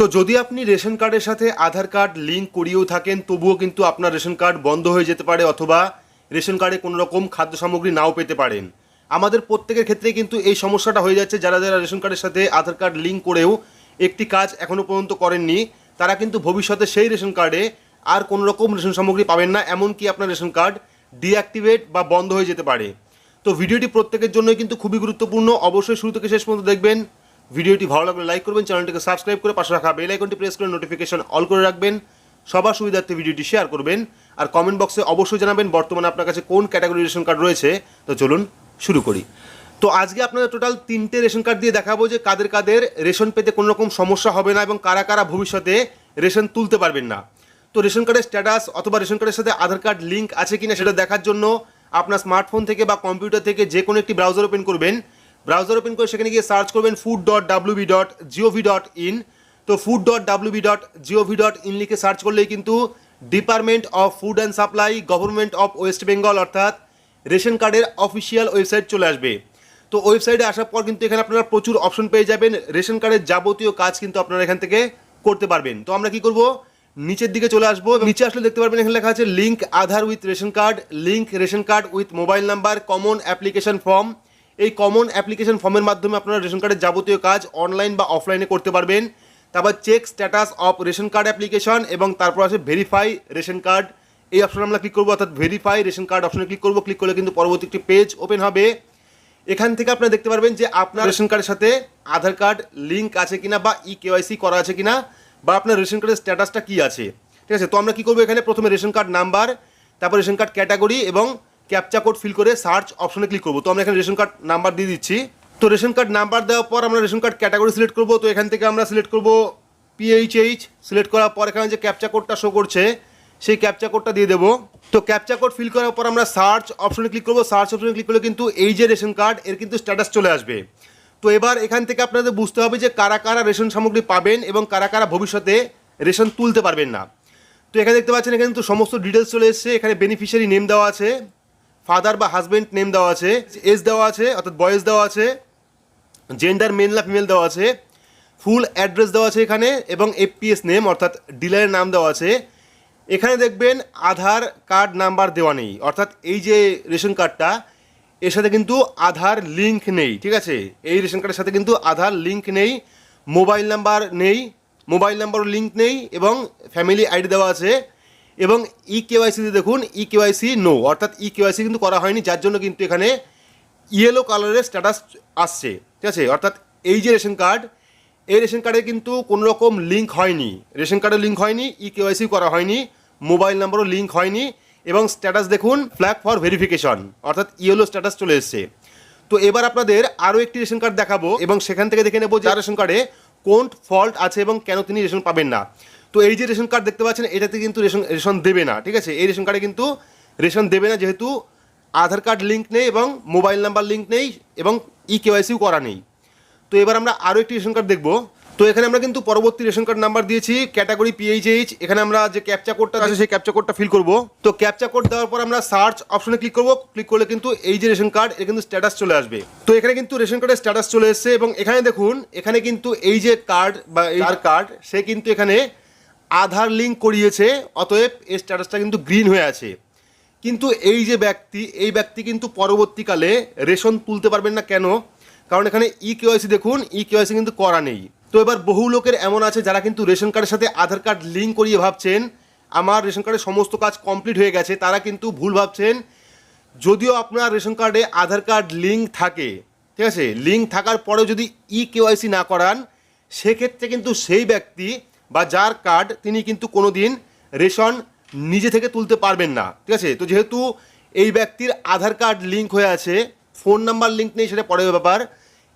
তো যদি আপনি রেশন কার্ডের সাথে আধার কার্ড লিঙ্ক করিয়েও থাকেন, তবুও কিন্তু আপনার রেশন কার্ড বন্ধ হয়ে যেতে পারে অথবা রেশন কার্ডে কোনো রকম খাদ্য সামগ্রী নাও পেতে পারেন। আমাদের প্রত্যেকের ক্ষেত্রে কিন্তু এই সমস্যাটা হয়ে যাচ্ছে, যারা যারা রেশন কার্ডের সাথে আধার কার্ড লিঙ্ক করেও একটি কাজ এখনও পর্যন্ত করেননি, তারা কিন্তু ভবিষ্যতে সেই রেশন কার্ডে আর কোনো রকম রেশন সামগ্রী পাবেন না, এমনকি আপনার রেশন কার্ড ডিঅ্যাক্টিভেট বা বন্ধ হয়ে যেতে পারে। তো ভিডিওটি প্রত্যেকের জন্যই কিন্তু খুবই গুরুত্বপূর্ণ, অবশ্যই শুরু থেকে শেষ পর্যন্ত দেখবেন। ভিডিওটি ভালো লাগলে লাইক করবেন, চ্যানেলটিকে সাবস্ক্রাইব করে পাশে রাখা বেল আইকনটি প্রেস করে নোটিফিকেশন অল করে রাখবেন। সবার সুবিধার্থে ভিডিওটি শেয়ার করবেন। আর কমেন্ট বক্সে অবশ্যই জানাবেন বর্তমানে আপনার কাছে কোন ক্যাটাগরি রেশন কার্ড রয়েছে। তো চলুন শুরু করি। তো আজকে আপনাদের টোটাল তিনটে রেশন কার্ড দিয়ে দেখাবো যে কাদের কাদের রেশন পেতে কোনো রকম সমস্যা হবে না এবং কারা কারা ভবিষ্যতে রেশন তুলতে পারবেন না। তো রেশন কার্ডের স্ট্যাটাস অথবা রেশন কার্ডের সাথে আধার কার্ড লিঙ্ক আছে কিনা সেটা দেখার জন্য আপনার স্মার্টফোন থেকে বা কম্পিউটার থেকে যে কোনো একটি ব্রাউজার ওপেন করবেন। ব্রাউজার ওপেন করে সেখানে গিয়ে সার্চ করবেন food dot WB dot GOV dot in তো food dot WB dot GOV dot in লিখে সার্চ করলেই কিন্তু department of food and supply government of West Bengal অর্থাৎ রেশন কার্ডের অফিসিয়াল ওয়েবসাইট চলে আসবে। তো ওয়েবসাইটে আসার পর কিন্তু এখানে আপনারা প্রচুর অপশন পেয়ে যাবেন। রেশন কার্ডের যাবতীয় কাজ কিন্তু আপনারা এখান থেকে করতে পারবেন। তো আমরা কি করব? নিচের দিকে চলে আসব নিচে আসলে দেখতে পারবেন এখানে লেখা আছে link Aadhaar with ration card link ration card with mobile number common application form এই কমন অ্যাপ্লিকেশন ফর্মের মাধ্যমে আপনারা রেশন কার্ডের যাবতীয় কাজ অনলাইন বা অফলাইনে করতে পারবেন। তারপর check status of ration card application এবং তারপর আছে ভেরিফাই রেশন কার্ড। এই অপশনে আমরা ক্লিক করব, অর্থাৎ ভেরিফাই রেশন কার্ড অপশনে ক্লিক করব। ক্লিক করলে কিন্তু পরবর্তী একটি পেজ ওপেন হবে। এখান থেকে আপনারা দেখতে পারবেন যে আপনার রেশন কার্ডের সাথে আধার কার্ড লিঙ্ক আছে কিনা বা ই কেওয়াইসি করা আছে কিনা বা আপনার রেশন কার্ডের স্ট্যাটাসটা কী আছে। ঠিক আছে? তো আমরা কী করব এখানে? প্রথমে রেশন কার্ড নাম্বার তারপর রেশন কার্ড ক্যাটাগরি এবং ক্যাপচা কোড ফিল করে সার্চ অপশনে ক্লিক করব। তো আমরা এখানে রেশন কার্ড নাম্বার দিয়ে দিচ্ছি। তো রেশন কার্ড নাম্বার দেওয়ার পর আমরা রেশন কার্ড ক্যাটাগরি সিলেক্ট করব। তো এখান থেকে আমরা সিলেক্ট করব পিএইচএইচ সিলেক্ট করার পর এখানে যে ক্যাপচা কোডটা শো করছে, সেই ক্যাপচা কোডটা দিয়ে দেবো। তো ক্যাপচা কোড ফিল করার পর আমরা সার্চ অপশনে ক্লিক করব। সার্চ অপশনে ক্লিক করলে কিন্তু এই যে রেশন কার্ড, এর কিন্তু স্ট্যাটাস চলে আসবে। তো এবার এখান থেকে আপনাদের বুঝতে হবে যে কারা কারা রেশন সামগ্রী পাবেন এবং কারা কারা ভবিষ্যতে রেশন তুলতে পারবেন না। তো এখানে দেখতে পাচ্ছেন, এখানে কিন্তু সমস্ত ডিটেলস চলে এসেছে। এখানে বেনিফিশিয়ারি নেম দেওয়া আছে। ফাদার বা হাজবেন্ড নেম দেওয়া আছে, এজ দেওয়া আছে, অর্থাৎ বয়েস দেওয়া আছে জেন্ডার মেল না ফিমেল দেওয়া আছে ফুল অ্যাড্রেস দেওয়া আছে এখানে, এবং এফপিএস নেম অর্থাৎ ডিলারের নাম দেওয়া আছে। এখানে দেখবেন আধার কার্ড নাম্বার দেওয়া নেই, অর্থাৎ এই যে রেশন কার্ডটা এর সাথে কিন্তু আধার লিঙ্ক নেই, ঠিক আছে? এই রেশন কার্ডের সাথে কিন্তু আধার লিঙ্ক নেই মোবাইল নাম্বার নেই মোবাইল নাম্বারও লিঙ্ক নেই, এবং ফ্যামিলি আইডি দেওয়া আছে। এবং ই কেওয়াইসিতে দেখুন ই কেওয়াইসি নো অর্থাৎ ই কেওয়াইসি কিন্তু করা হয়নি, যার জন্য কিন্তু এখানে ইয়েলো কালারের স্ট্যাটাস আসছে, ঠিক আছে? অর্থাৎ এই যে রেশন কার্ড, এই রেশন কার্ডে কিন্তু কোনো রকম লিঙ্ক হয়নি, রেশন কার্ডে লিঙ্ক হয়নি ই কেওয়াইসি করা হয়নি মোবাইল নাম্বারও লিঙ্ক হয়নি, এবং স্ট্যাটাস দেখুন ফ্ল্যাগ ফর ভেরিফিকেশন অর্থাৎ ইয়েলো স্ট্যাটাস চলে এসছে। তো এবার আপনাদের আরও একটি রেশন কার্ড দেখাবো, এবং সেখান থেকে দেখে নেব যে রেশন কার্ডে কোন ফল্ট আছে এবং কেন তিনি রেশন পাবেন না। তো এই যে রেশন কার্ড দেখতে পাচ্ছেন এটাতে কিন্তু রেশন রেশন দেবে না ঠিক আছে? এই রেশন কার্ডে কিন্তু রেশন দেবে না যেহেতু আধার কার্ড লিঙ্ক নেই এবং মোবাইল নাম্বার লিঙ্ক নেই এবং ই কেওয়াইসিও করা নেই। তো এবার আমরা আরও একটি রেশন কার্ড দেখব। তো এখানে আমরা কিন্তু পরবর্তী রেশন কার্ড নাম্বার দিয়েছি ক্যাটাগরি পিএইচএইচ এখানে আমরা যে ক্যাপচা কোডটা আছে সেই ক্যাপচা কোডটা ফিল করব। তো ক্যাপচা কোড দেওয়ার পর আমরা সার্চ অপশনে ক্লিক করব। ক্লিক করলে কিন্তু এই যে রেশন কার্ড এর কিন্তু স্ট্যাটাস চলে আসবে। তো এখানে কিন্তু রেশন কার্ডের স্ট্যাটাস চলে এসেছে এবং এখানে দেখুন এখানে কিন্তু এই যে কার্ড বা এই কার্ড সে কিন্তু এখানে আধার লিঙ্ক করিয়েছে, অতএব এই স্ট্যাটাসটা কিন্তু গ্রিন হয়ে আছে। কিন্তু এই যে ব্যক্তি, এই ব্যক্তি কিন্তু পরবর্তীকালে রেশন তুলতে পারবেন না কেন? কারণ এখানে ই কেওয়াইসি দেখুন ই কেওয়াইসি কিন্তু করা নেই। তো এবার বহু লোকের এমন আছে যারা কিন্তু রেশন কার্ডের সাথে আধার কার্ড লিঙ্ক করিয়ে ভাবছেন, আমার রেশন কার্ডের সমস্ত কাজ কমপ্লিট হয়ে গেছে, তারা কিন্তু ভুল ভাবছেন। যদিও আপনার রেশন কার্ডে আধার কার্ড লিঙ্ক থাকে, ঠিক আছে? লিঙ্ক থাকার পরেও যদি ই কেওয়াইসি না করান, সেক্ষেত্রে কিন্তু সেই ব্যক্তি বা যার কার্ড তিনি কিন্তু কোনো দিন রেশন নিজে থেকে তুলতে পারবেন না। ঠিক আছে? তো যেহেতু এই ব্যক্তির আধার কার্ড লিঙ্ক হয়ে আছে ফোন নাম্বার লিঙ্ক নেই, সেটা পরের ব্যাপার।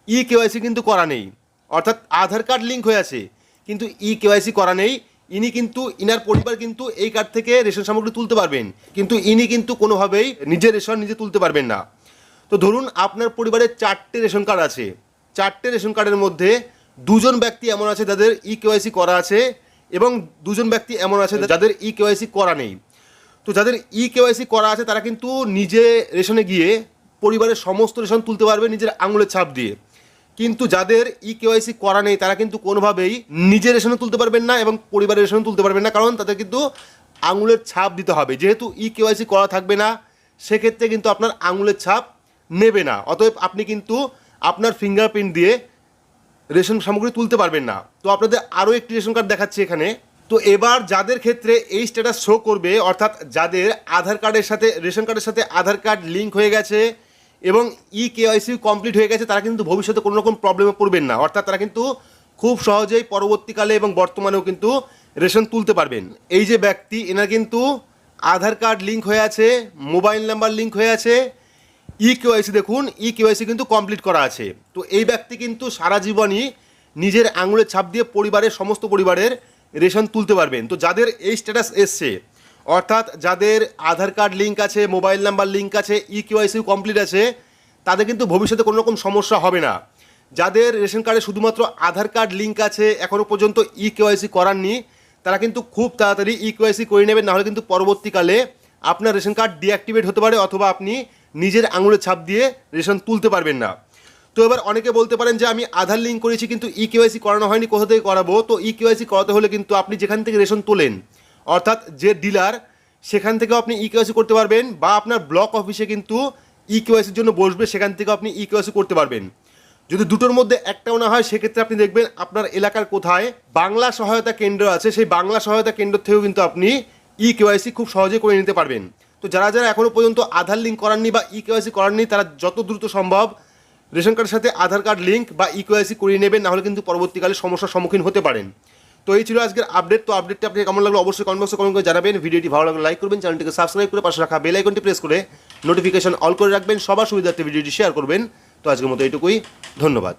ই কেওয়াইসি কিন্তু করা নেই। অর্থাৎ আধার কার্ড লিঙ্ক হয়ে আছে, কিন্তু ই কেওয়াইসি করা নেই। ইনি কিন্তু, ইনার পরিবার কিন্তু এই কার্ড থেকে রেশন সামগ্রী তুলতে পারবেন। কিন্তু ইনি কিন্তু কোনোভাবেই নিজের রেশন নিজে তুলতে পারবেন না। তো ধরুন আপনার পরিবারে চারটে রেশন কার্ড আছে। চারটে রেশন কার্ডের মধ্যে দুজন ব্যক্তি এমন আছে যাদের ই কেওয়াইসি করা আছে এবং দুজন ব্যক্তি এমন আছে যাদের ই কেওয়াইসি করা নেই। তো যাদের ই কেওয়াইসি করা আছে তারা কিন্তু নিজে রেশনে গিয়ে পরিবারের সমস্ত রেশন তুলতে পারবে নিজের আঙুলের ছাপ দিয়ে। কিন্তু যাদের ই কেওয়াইসি করা নেই তারা কিন্তু কোনোভাবেই নিজের রেশনে তুলতে পারবেন না এবং পরিবারের রেশনও তুলতে পারবেন না কারণ তাদের কিন্তু আঙুলের ছাপ দিতে হবে। যেহেতু ই কেওয়াইসি করা থাকবে না সেক্ষেত্রে কিন্তু আপনার আঙুলের ছাপ নেবে না। অতএব আপনি কিন্তু আপনার ফিঙ্গারপ্রিন্ট দিয়ে রেশন সামগ্রী তুলতে পারবেন না। তো আপনাদের আরও একটি রেশন কার্ড দেখাচ্ছি এখানে। তো এবার যাদের ক্ষেত্রে এই স্ট্যাটাস শো করবে, অর্থাৎ যাদের আধার কার্ডের সাথে, রেশন কার্ডের সাথে আধার কার্ড লিঙ্ক হয়ে গেছে এবং ই কেওয়াইসি কমপ্লিট হয়ে গেছে, তারা কিন্তু ভবিষ্যতে কোনো রকম প্রবলেমে পড়বেন না। অর্থাৎ তারা কিন্তু খুব সহজেই পরবর্তীকালে এবং বর্তমানেও কিন্তু রেশন তুলতে পারবেন। এই যে ব্যক্তি, এনার কিন্তু আধার কার্ড লিঙ্ক হয়ে আছে মোবাইল নাম্বার লিঙ্ক হয়ে আছে ই কেওয়াইসি দেখুন ই কেওয়াইসি কিন্তু কমপ্লিট করা আছে। তো এই ব্যক্তি কিন্তু সারা জীবনই নিজের আঙুলের ছাপ দিয়ে পরিবারের সমস্ত পরিবারের রেশন তুলতে পারবেন। তো যাদের এই স্ট্যাটাস এসছে, অর্থাৎ যাদের আধার কার্ড লিঙ্ক আছে মোবাইল নাম্বার লিঙ্ক আছে ই কেওয়াইসি কমপ্লিট আছে, তাদের কিন্তু ভবিষ্যতে কোনো রকম সমস্যা হবে না। যাদের রেশন কার্ডে শুধুমাত্র আধার কার্ড লিঙ্ক আছে এখনও পর্যন্ত ই কেওয়াইসি করাননি, তারা কিন্তু খুব তাড়াতাড়ি ই কেওয়াইসি করে নেবেন, নাহলে কিন্তু পরবর্তীকালে আপনার রেশন কার্ড ডিঅ্যাক্টিভেট হতে পারে, অথবা আপনি নিজের আঙুলের ছাপ দিয়ে রেশন তুলতে পারবেন না। তো এবার অনেকে বলতে পারেন যে, আমি আধার লিঙ্ক করেছি, কিন্তু ই কেওয়াইসি করানো হয়নি, কোথা থেকে করাবো? তো ই কেওয়াইসি করাতে হলে কিন্তু আপনি যেখান থেকে রেশন তোলেন, অর্থাৎ যে ডিলার সেখান থেকেও আপনি ই কেওয়াইসি করতে পারবেন বা আপনার ব্লক অফিসে কিন্তু ই কেওয়াইসির জন্য বসবে, সেখান থেকেও আপনি ই কেওয়াইসি করতে পারবেন। যদি দুটোর মধ্যে একটাও না হয়, সেক্ষেত্রে আপনি দেখবেন আপনার এলাকার কোথায় বাংলা সহায়তা কেন্দ্র আছে, সেই বাংলা সহায়তা কেন্দ্র থেকেও কিন্তু আপনি ই কেওয়াইসি খুব সহজে করে নিতে পারবেন। তো যারা যারা এখনও পর্যন্ত আধার লিঙ্ক করাননি বা ই কেওয়াইসি করাননি, তারা যত দ্রুত সম্ভব রেশন কার্ডের সাথে আধার কার্ড লিঙ্ক বা ই কেওয়াইসি করিয়ে নেবেন, নাহলে কিন্তু পরবর্তীকালে সমস্যার সম্মুখীন হতে পারেন। তো এই ছিল আজকের আপডেট তো আপডেটটা আপনি কেমন লাগল অবশ্যই কমেন্ট বক্সে কমেন্ট করে জানাবেন। ভিডিওটি ভালো লাগলে লাইক করবেন, চ্যানেলটিকে সাবস্ক্রাইব করে পাশে রাখা বেল আইকনটি প্রেস করে নোটিফিকেশন অল করে রাখবেন। সবার সুবিধার্থে ভিডিওটি শেয়ার করবেন। তো আজকের মতো এইটুকুই। ধন্যবাদ।